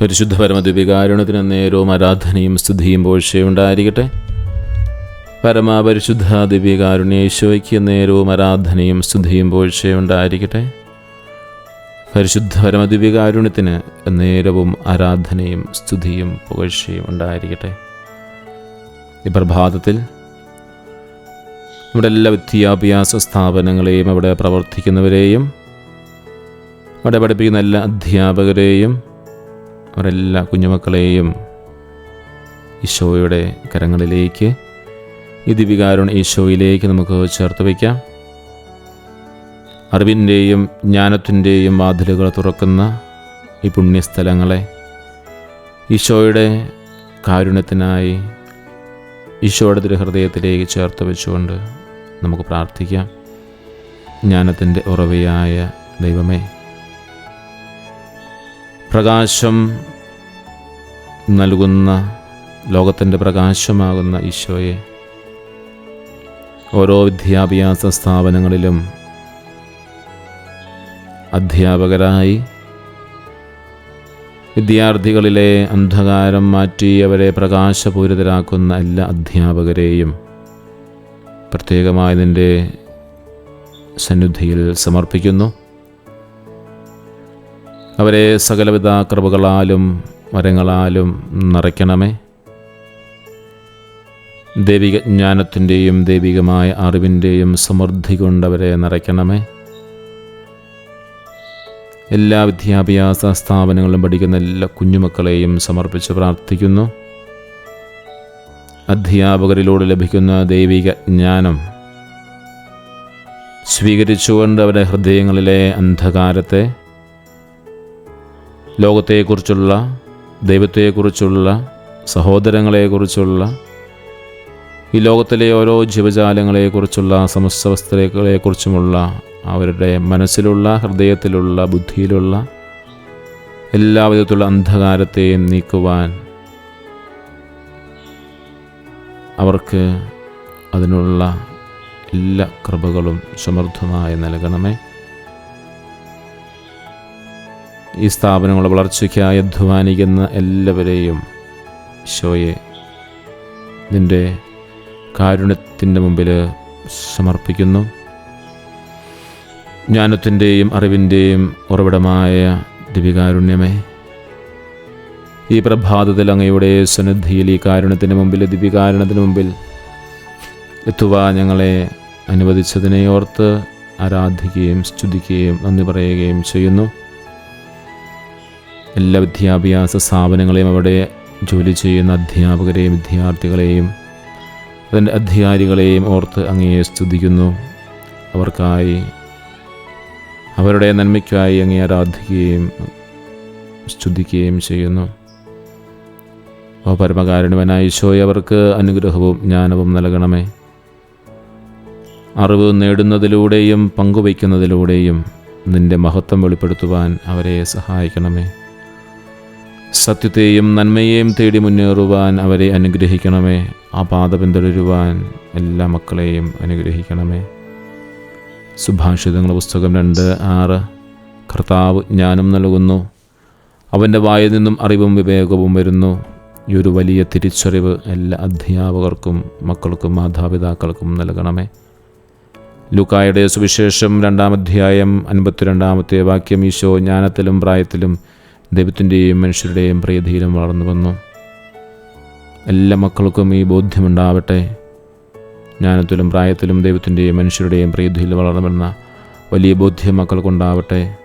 പരിശുദ്ധ പരമദ്വികാരുണത്തിന് നേരവും ആരാധനയും സ്തുതിയും പോഴ്ചയുണ്ടായിരിക്കട്ടെ പരമപരിശുദ്ധ ദിവ്യകാരുണ്യേശോയ്ക്ക് നേരവും ആരാധനയും സ്തുതിയും പോഴ്ചയുണ്ടായിരിക്കട്ടെ പരിശുദ്ധ പരമദിവ്യകാരുണ്യത്തിന് നേരവും ആരാധനയും സ്തുതിയും പുകഴ്ചയും ഉണ്ടായിരിക്കട്ടെ. ഈ പ്രഭാതത്തിൽ നമ്മുടെ എല്ലാ വിദ്യാഭ്യാസ സ്ഥാപനങ്ങളെയും അവിടെ പ്രവർത്തിക്കുന്നവരെയും അവിടെ പഠിപ്പിക്കുന്ന എല്ലാ അധ്യാപകരെയും അവരെല്ലാ കുഞ്ഞുമക്കളെയും ഈശോയുടെ കരങ്ങളിലേക്ക് ഈ ദിവികാരുൺ ഈശോയിലേക്ക് നമുക്ക് ചേർത്ത് വയ്ക്കാം. അറിവിന്റെയും ജ്ഞാനത്തിന്റെയും വാതിലുകൾ തുറക്കുന്ന ഈ പുണ്യസ്ഥലങ്ങളെ ഈശോയുടെ കാരുണ്യത്തിനായി ഈശോയുടെ തിരുഹൃദയത്തിലേക്ക് ചേർത്ത് വെച്ചുകൊണ്ട് നമുക്ക് പ്രാർത്ഥിക്കാം. ജ്ഞാനത്തിന്റെ ഉറവയായ ദൈവമേ പ്രകാശം നൽകുന്ന ലോകത്തിന്റെ പ്രകാശമാകുന്ന ഈശോയെ. ഓരോ വിദ്യാഭ്യാസ സ്ഥാപനങ്ങളിലും അധ്യാപകരായി വിദ്യാർത്ഥികളിലെ അന്ധകാരം മാറ്റി അവരെ പ്രകാശപൂരിതരാക്കുന്ന എല്ലാ അധ്യാപകരെയും പ്രത്യേകമായി നിന്റെ സന്നിധിയിൽ സമർപ്പിക്കുന്നു. അവരെ സകലവിധ കൃപകളാലും മരങ്ങളാലും നിറയ്ക്കണമേ. ദൈവിക ജ്ഞാനത്തിന്റെയും ദൈവികമായ അറിവിന്റെയും സമൃദ്ധി കൊണ്ടവരെ നിറയ്ക്കണമേ. എല്ലാ വിദ്യാഭ്യാസ സ്ഥാപനങ്ങളിലും പഠിക്കുന്ന എല്ലാ കുഞ്ഞുമക്കളെയും സമർപ്പിച്ച് പ്രാർത്ഥിക്കുന്നു. അധ്യാപകരിലൂടെ ലഭിക്കുന്ന ദൈവിക ജ്ഞാനം സ്വീകരിച്ചുകൊണ്ട് അവരുടെ ഹൃദയങ്ങളിലെ അന്ധകാരത്തെ ലോകത്തെക്കുറിച്ചുള്ള ദൈവത്തെക്കുറിച്ചുള്ള സഹോദരങ്ങളെക്കുറിച്ചുള്ള ഈ ലോകത്തിലെ ഓരോ ജീവജാലങ്ങളെക്കുറിച്ചുള്ള സമസ്തവസ്ഥകളെക്കുറിച്ചുമുള്ള അവരുടെ മനസ്സിലുള്ള ഹൃദയത്തിലുള്ള ബുദ്ധിയിലുള്ള എല്ലാ വിധത്തിലുള്ള അന്ധകാരത്തെയും നീക്കുവാൻ അവർക്ക് അതിനുള്ള എല്ലാ കൃപകളും സമൃദ്ധമായി നൽകണമേ. ഈ സ്ഥാപനങ്ങളുടെ വളർച്ചയ്ക്കായി അധ്വാനിക്കുന്ന എല്ലാവരെയും ഈശോയെ നിന്റെ കാരുണ്യത്തിന്റെ മുമ്പിൽ സമർപ്പിക്കുന്നു. ജ്ഞാനത്തിന്റെയും അറിവിന്റെയും ഉറവിടമായ ദിവികാരുണ്യമേ ഈ പ്രഭാതത്തിൽ അങ്ങയുടെ സന്നിധിയിൽ ഈ കാരുണ്യത്തിന് മുമ്പിൽ ദിവികാരുണ്യത്തിന് മുമ്പിൽ എത്തുവാൻ ഞങ്ങളെ അനുവദിച്ചതിനെ ഓർത്ത് ആരാധിക്കുകയും സ്തുതിക്കുകയും നന്ദി പറയുകയും ചെയ്യുന്നു. എല്ലാ വിദ്യാഭ്യാസ സ്ഥാപനങ്ങളെയും അവിടെ ജോലി ചെയ്യുന്ന അധ്യാപകരെയും വിദ്യാർത്ഥികളെയും അതിന്റെ അധികാരികളെയും ഓർത്ത് അങ്ങയെ സ്തുതിക്കുന്നു. അവർക്കായി അവരുടെ നന്മയ്ക്കായി അങ്ങേ ആരാധിക്കുകയും സ്തുതിക്കുകയും ചെയ്യുന്നു. ഓ പരമകാരുണ്യവനായ ഈശോയെ അവർക്ക് അനുഗ്രഹവും ജ്ഞാനവും നൽകണമേ. അറിവ് നേടുന്നതിലൂടെയും പങ്കുവയ്ക്കുന്നതിലൂടെയും നിന്റെ മഹത്വം വെളിപ്പെടുത്തുവാൻ അവരെ സഹായിക്കണമേ. സത്യത്തെയും നന്മയെയും തേടി മുന്നേറുവാൻ അവരെ അനുഗ്രഹിക്കണമേ. ആ പാത പിന്തുടരുവാൻ എല്ലാ മക്കളെയും അനുഗ്രഹിക്കണമേ. സുഭാഷിതങ്ങളുടെ പുസ്തകം രണ്ട് ആറ്. കർത്താവ് ജ്ഞാനം നൽകുന്നു. അവന്റെ വായിൽ നിന്നും അറിവും വിവേകവും വരുന്നു. ഈ ഒരു വലിയ തിരിച്ചറിവ് എല്ലാ അധ്യാപകർക്കും മക്കൾക്കും മാതാപിതാക്കൾക്കും നൽകണമേ. ലുക്കായുടെ സുവിശേഷം രണ്ടാം അധ്യായം അൻപത്തിരണ്ടാമത്തെ വാക്യം ഈശോ ജ്ഞാനത്തിലും പ്രായത്തിലും ദൈവത്തിന്റെയും മനുഷ്യരുടെയും പ്രീതിയിലും വളർന്നു വന്നു. എല്ലാ മക്കൾക്കും ഈ ബോധ്യമുണ്ടാവട്ടെ. ജ്ഞാനത്തിലും പ്രായത്തിലും ദൈവത്തിന്റെയും മനുഷ്യരുടെയും പ്രീതിയിൽ വളർന്നുവരുന്ന വലിയ ബോധ്യം മക്കൾക്കുണ്ടാവട്ടെ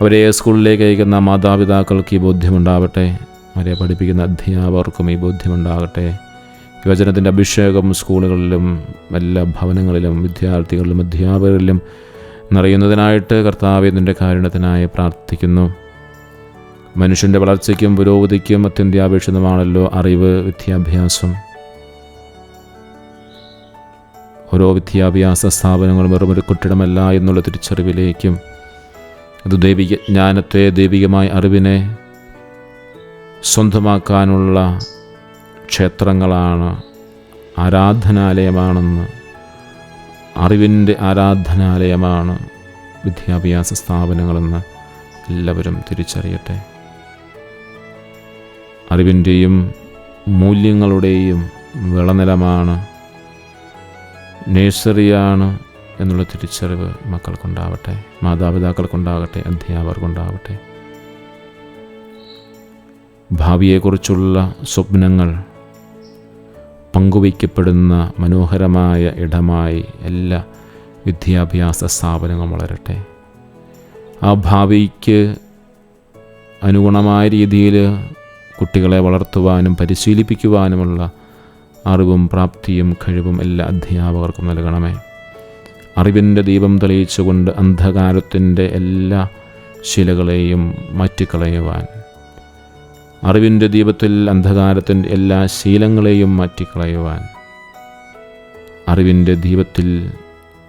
അവരെ സ്കൂളിലേക്ക് അയക്കുന്ന മാതാപിതാക്കൾക്ക് ഈ ബോധ്യമുണ്ടാവട്ടെ. അവരെ പഠിപ്പിക്കുന്ന അധ്യാപകർക്കും ഈ ബോധ്യമുണ്ടാകട്ടെ. യുവജനത്തിന്റെ അഭിഷേകം സ്കൂളുകളിലും എല്ലാ ഭവനങ്ങളിലും വിദ്യാർത്ഥികളിലും അധ്യാപകരിലും നിറയുന്നതിനായിട്ട് കർത്താവ് ഇതിന്റെ കാരുണ്യത്തിനായി പ്രാർത്ഥിക്കുന്നു. മനുഷ്യന്റെ വളർച്ചയ്ക്കും പുരോഗതിക്കും അത്യന്താപേക്ഷിതമാണല്ലോ അറിവ് വിദ്യാഭ്യാസം. ഓരോ വിദ്യാഭ്യാസ സ്ഥാപനങ്ങളും വെറും ഒരു കെട്ടിടമല്ല എന്നുള്ള തിരിച്ചറിവിലേക്കും അത് ദൈവിക ജ്ഞാനത്തെ ദൈവികമായ അറിവിനെ സ്വന്തമാക്കാനുള്ള ക്ഷേത്രങ്ങളാണ് ആരാധനാലയമാണെന്ന് അറിവിന്റെ ആരാധനാലയമാണ് വിദ്യാഭ്യാസ സ്ഥാപനങ്ങളെന്ന് എല്ലാവരും തിരിച്ചറിയട്ടെ. അറിവിന്റെയും മൂല്യങ്ങളുടെയും വിളനിലമാണ് നേഴ്സറിയാണ് എന്നുള്ള തിരിച്ചറിവ് മക്കൾക്കുണ്ടാവട്ടെ മാതാപിതാക്കൾക്കുണ്ടാകട്ടെ അധ്യാപകർക്കുണ്ടാവട്ടെ. ഭാവിയെക്കുറിച്ചുള്ള സ്വപ്നങ്ങൾ പങ്കുവയ്ക്കപ്പെടുന്ന മനോഹരമായ ഇടമായി എല്ലാ വിദ്യാഭ്യാസ സ്ഥാപനങ്ങളും വളരട്ടെ. ആ ഭാവിക്ക് അനുഗുണമായ രീതിയിൽ കുട്ടികളെ വളർത്തുവാനും പരിശീലിപ്പിക്കുവാനുമുള്ള അറിവും പ്രാപ്തിയും കഴിവും എല്ലാ അധ്യാപകർക്കും നൽകണമേ. അറിവിന്റെ ദീപം തെളിയിച്ചുകൊണ്ട് അന്ധകാരത്തിന്റെ എല്ലാ ശിലകളെയും മാറ്റിക്കളയുവാൻ. അറിവിന്റെ ദീപത്തിൽ അന്ധകാരത്തിന്റെ എല്ലാ ശീലങ്ങളെയും മാറ്റിക്കളയുവാൻ. അറിവിന്റെ ദീപത്തിൽ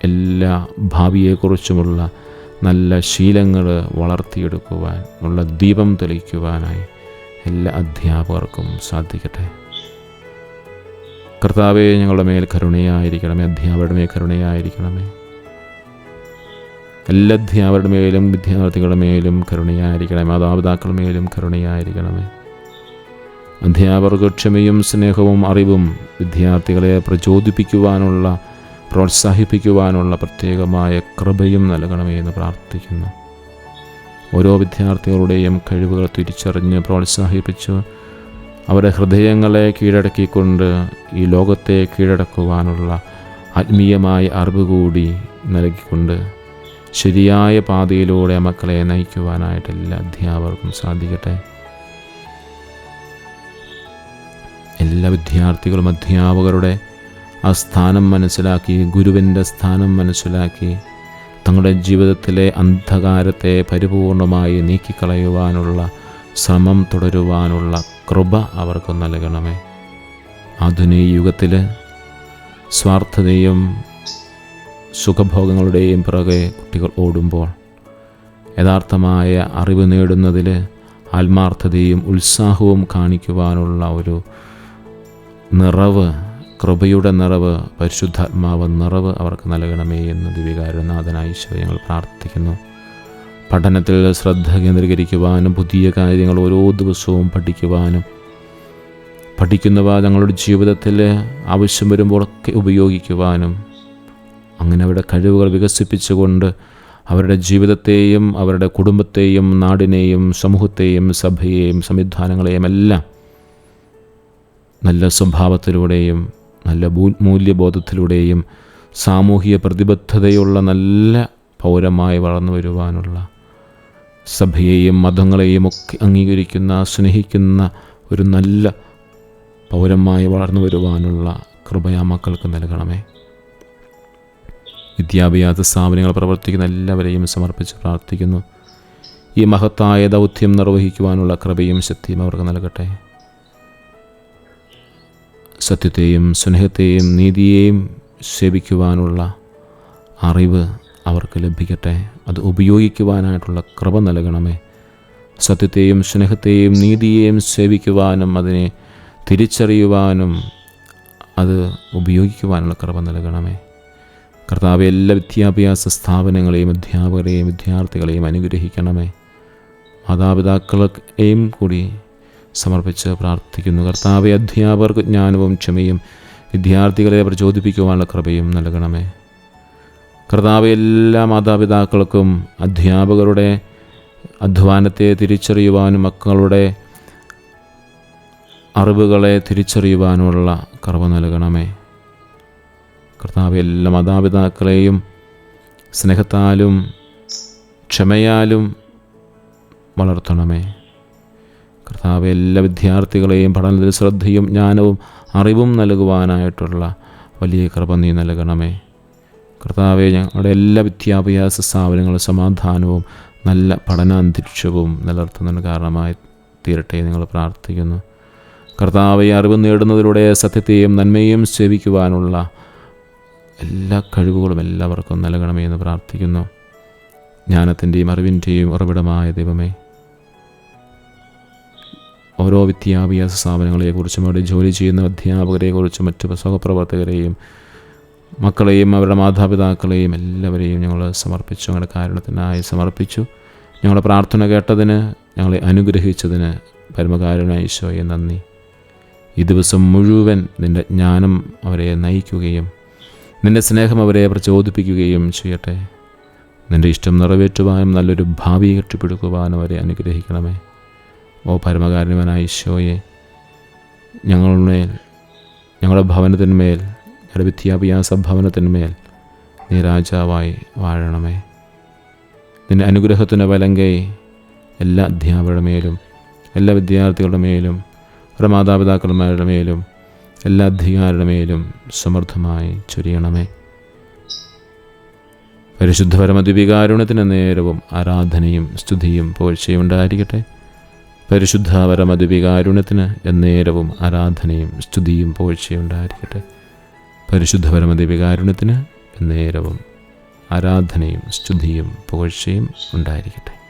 എല്ലാ ഭാവിയെക്കുറിച്ചുമുള്ള നല്ല ശീലങ്ങൾ വളർത്തിയെടുക്കുവാൻ ഉള്ള ദീപം തെളിയിക്കുവാനായി. എല്ലാ അധ്യാപകർക്കും സാധിക്കട്ടെ. കർത്താവെ ഞങ്ങളുടെ മേൽ കരുണയായിരിക്കണമേ. അധ്യാപകരുടെ മേൽ കരുണയായിരിക്കണമേ. എല്ലാ അധ്യാപകരുടെ മേലും വിദ്യാർത്ഥികളുടെ മേലും കരുണയായിരിക്കണമേ. മാതാപിതാക്കളുടെ മേലും കരുണയായിരിക്കണമേ. അധ്യാപകർക്ക് ക്ഷമയും സ്നേഹവും അറിവും വിദ്യാർത്ഥികളെ പ്രചോദിപ്പിക്കുവാനുള്ള പ്രോത്സാഹിപ്പിക്കുവാനുള്ള പ്രത്യേകമായ കൃപയും നൽകണമേ എന്ന് പ്രാർത്ഥിക്കുന്നു. ഓരോ വിദ്യാർത്ഥികളുടെയും കഴിവുകൾ തിരിച്ചറിഞ്ഞ് പ്രോത്സാഹിപ്പിച്ച് അവരുടെ ഹൃദയങ്ങളെ കീഴടക്കിക്കൊണ്ട് ഈ ലോകത്തെ കീഴടക്കുവാനുള്ള ആത്മീയമായ അറിവ് കൂടി നൽകിക്കൊണ്ട് ശരിയായ പാതയിലൂടെ മക്കളെ നയിക്കുവാനായിട്ട് എല്ലാ അധ്യാപകർക്കും സാധിക്കട്ടെ. എല്ലാ വിദ്യാർത്ഥികളും അധ്യാപകരുടെ ആ സ്ഥാനം മനസ്സിലാക്കി ഗുരുവിന്റെ സ്ഥാനം മനസ്സിലാക്കി തങ്ങളുടെ ജീവിതത്തിലെ അന്ധകാരത്തെ പരിപൂർണമായി നീക്കിക്കളയുവാനുള്ള ശ്രമം തുടരുവാനുള്ള കൃപ അവർക്ക് നൽകണമേ. ആധുനിക യുഗത്തിൽ സ്വാർത്ഥതയും സുഖഭോഗങ്ങളുടെയും പിറകെ കുട്ടികൾ ഓടുമ്പോൾ യഥാർത്ഥമായ അറിവ് നേടുന്നതിൽ ആത്മാർത്ഥതയും ഉത്സാഹവും കാണിക്കുവാനുള്ള ഒരു നിറവ് കൃപയുടെ നിറവ് പരിശുദ്ധാത്മാവ് നിറവ് അവർക്ക് നൽകണമേ എന്ന് ദിവികാരനാഥനായി ഈശോ ഞങ്ങൾ പ്രാർത്ഥിക്കുന്നു. പഠനത്തിൽ ശ്രദ്ധ കേന്ദ്രീകരിക്കുവാനും പുതിയ കാര്യങ്ങൾ ഓരോ ദിവസവും പഠിക്കുവാനും പഠിക്കുന്നവ ഞങ്ങളുടെ ജീവിതത്തിൽ ആവശ്യം വരുമ്പോഴൊക്കെ ഉപയോഗിക്കുവാനും അങ്ങനെ അവരുടെ കഴിവുകൾ വികസിപ്പിച്ചുകൊണ്ട് അവരുടെ ജീവിതത്തെയും അവരുടെ കുടുംബത്തെയും നാടിനെയും സമൂഹത്തെയും സഭയെയും സംവിധാനങ്ങളെയും എല്ലാം നല്ല സ്വഭാവത്തിലൂടെയും നല്ല മൂല്യബോധത്തിലൂടെയും സാമൂഹിക പ്രതിബദ്ധതയുള്ള നല്ല പൗരമായി വളർന്നു വരുവാനുള്ള സഭയെയും മതങ്ങളെയും ഒക്കെ അംഗീകരിക്കുന്ന സ്നേഹിക്കുന്ന ഒരു നല്ല പൗരമായി വളർന്നു വരുവാനുള്ള കൃപയാ മക്കൾക്ക് നൽകണമേ. വിദ്യാഭ്യാസ സ്ഥാപനങ്ങൾ പ്രവർത്തിക്കുന്ന എല്ലാവരെയും സമർപ്പിച്ച് പ്രാർത്ഥിക്കുന്നു. ഈ മഹത്തായ ദൗത്യം നിർവഹിക്കുവാനുള്ള കൃപയും ശക്തിയും അവർക്ക് നൽകട്ടെ. സത്യത്തെയും സ്നേഹത്തെയും നീതിയെയും സേവിക്കുവാനുള്ള അറിവ് അവർക്ക് ലഭിക്കട്ടെ. അത് ഉപയോഗിക്കുവാനായിട്ടുള്ള കൃപ നൽകണമേ. സത്യത്തെയും സ്നേഹത്തെയും നീതിയെയും സേവിക്കുവാനും അതിനെ തിരിച്ചറിയുവാനും അത് ഉപയോഗിക്കുവാനുള്ള കൃപ നൽകണമേ. കർത്താവ് എല്ലാ വിദ്യാഭ്യാസ സ്ഥാപനങ്ങളെയും അധ്യാപകരെയും വിദ്യാർത്ഥികളെയും അനുഗ്രഹിക്കണമേ. മാതാപിതാക്കളെയും കൂടി സമർപ്പിച്ച് പ്രാർത്ഥിക്കുന്നു. കർത്താവെ അധ്യാപകർക്ക് ജ്ഞാനവും ക്ഷമയും വിദ്യാർത്ഥികളെ പ്രചോദിപ്പിക്കുവാനുള്ള കൃപയും നൽകണമേ. കർത്താവ് എല്ലാ മാതാപിതാക്കൾക്കും അധ്യാപകരുടെ അധ്വാനത്തെ തിരിച്ചറിയുവാനും മക്കളുടെ അറിവുകളെ തിരിച്ചറിയുവാനുമുള്ള കർവ നൽകണമേ. കർത്താവ് എല്ലാ മാതാപിതാക്കളെയും സ്നേഹത്താലും ക്ഷമയാലും വളർത്തണമേ. കർത്താവ് എല്ലാ വിദ്യാർത്ഥികളെയും പഠനത്തിൽ ശ്രദ്ധയും ജ്ഞാനവും അറിവും നൽകുവാനായിട്ടുള്ള വലിയ കൃപ നീ നൽകണമേ. കർത്താവെ ഞങ്ങളുടെ എല്ലാ വിദ്യാഭ്യാസ സ്ഥാപനങ്ങളും സമാധാനവും നല്ല പഠനാന്തരീക്ഷവും നിലനിർത്തുന്നതിന് കാരണമായി തീരട്ടെ നിങ്ങൾ പ്രാർത്ഥിക്കുന്നു. കർത്താവെ അറിവ് നേടുന്നതിലൂടെ സത്യത്തെയും നന്മയും സേവിക്കുവാനുള്ള എല്ലാ കഴിവുകളും എല്ലാവർക്കും നൽകണമേ എന്ന് പ്രാർത്ഥിക്കുന്നു. ജ്ഞാനത്തിന്റെയും അറിവിന്റെയും ഉറവിടമായ ദൈവമേ ഓരോ വിദ്യാഭ്യാസ സ്ഥാപനങ്ങളെക്കുറിച്ചും അവിടെ ജോലി ചെയ്യുന്ന അധ്യാപകരെക്കുറിച്ചും മറ്റു സഹപ്രവർത്തകരെയും മക്കളെയും അവരുടെ മാതാപിതാക്കളെയും എല്ലാവരെയും ഞങ്ങൾ സമർപ്പിച്ചു. ഞങ്ങളുടെ കാരണത്തിനായി സമർപ്പിച്ചു. ഞങ്ങളുടെ പ്രാർത്ഥന കേട്ടതിന് ഞങ്ങളെ അനുഗ്രഹിച്ചതിന് പരമകാരുണ ഈശോയെ നന്ദി. ഈ ദിവസം മുഴുവൻ നിന്റെ ജ്ഞാനം അവരെ നയിക്കുകയും നിന്റെ സ്നേഹം അവരെ പ്രചോദിപ്പിക്കുകയും ചെയ്യട്ടെ. നിന്റെ ഇഷ്ടം നിറവേറ്റുവാനും നല്ലൊരു ഭാവി കെട്ടിപ്പിടുക്കുവാനും അവരെ അനുഗ്രഹിക്കണമേ. ഓ പരമകാരുണ്യവനായ ഈശോയെ ഞങ്ങളുടെ ഞങ്ങളുടെ ഭവനത്തിന്മേൽ ഞങ്ങളുടെ വിദ്യാഭ്യാസ ഭവനത്തിന്മേൽ നീ രാജാവായി വാഴണമേ. നിന്റെ അനുഗ്രഹത്തിന്റെ വലങ്കൈ എല്ലാ അധ്യാപകരുടെ മേലും എല്ലാ വിദ്യാർത്ഥികളുടെ മേലും അവരുടെ മാതാപിതാക്കന്മാരുടെ മേലും എല്ലാ അധികാരുടെ മേലും സമൃദ്ധമായി ചൊരിയണമേ. പരിശുദ്ധ പരമദ്വികാരുണ്യത്തിന് നേരവും ആരാധനയും സ്തുതിയും പോഴ്ചയും ഉണ്ടായിരിക്കട്ടെ. പരിശുദ്ധ പരമദ്വികാരുണ്യത്തിന് എന്നേരവും ആരാധനയും സ്തുതിയും പോഴ്ചയും ഉണ്ടായിരിക്കട്ടെ. പരിശുദ്ധ പരമദ്വികാരുണ്യത്തിന് എന്നേരവും ആരാധനയും സ്തുതിയും പുകഴ്ചയും ഉണ്ടായിരിക്കട്ടെ.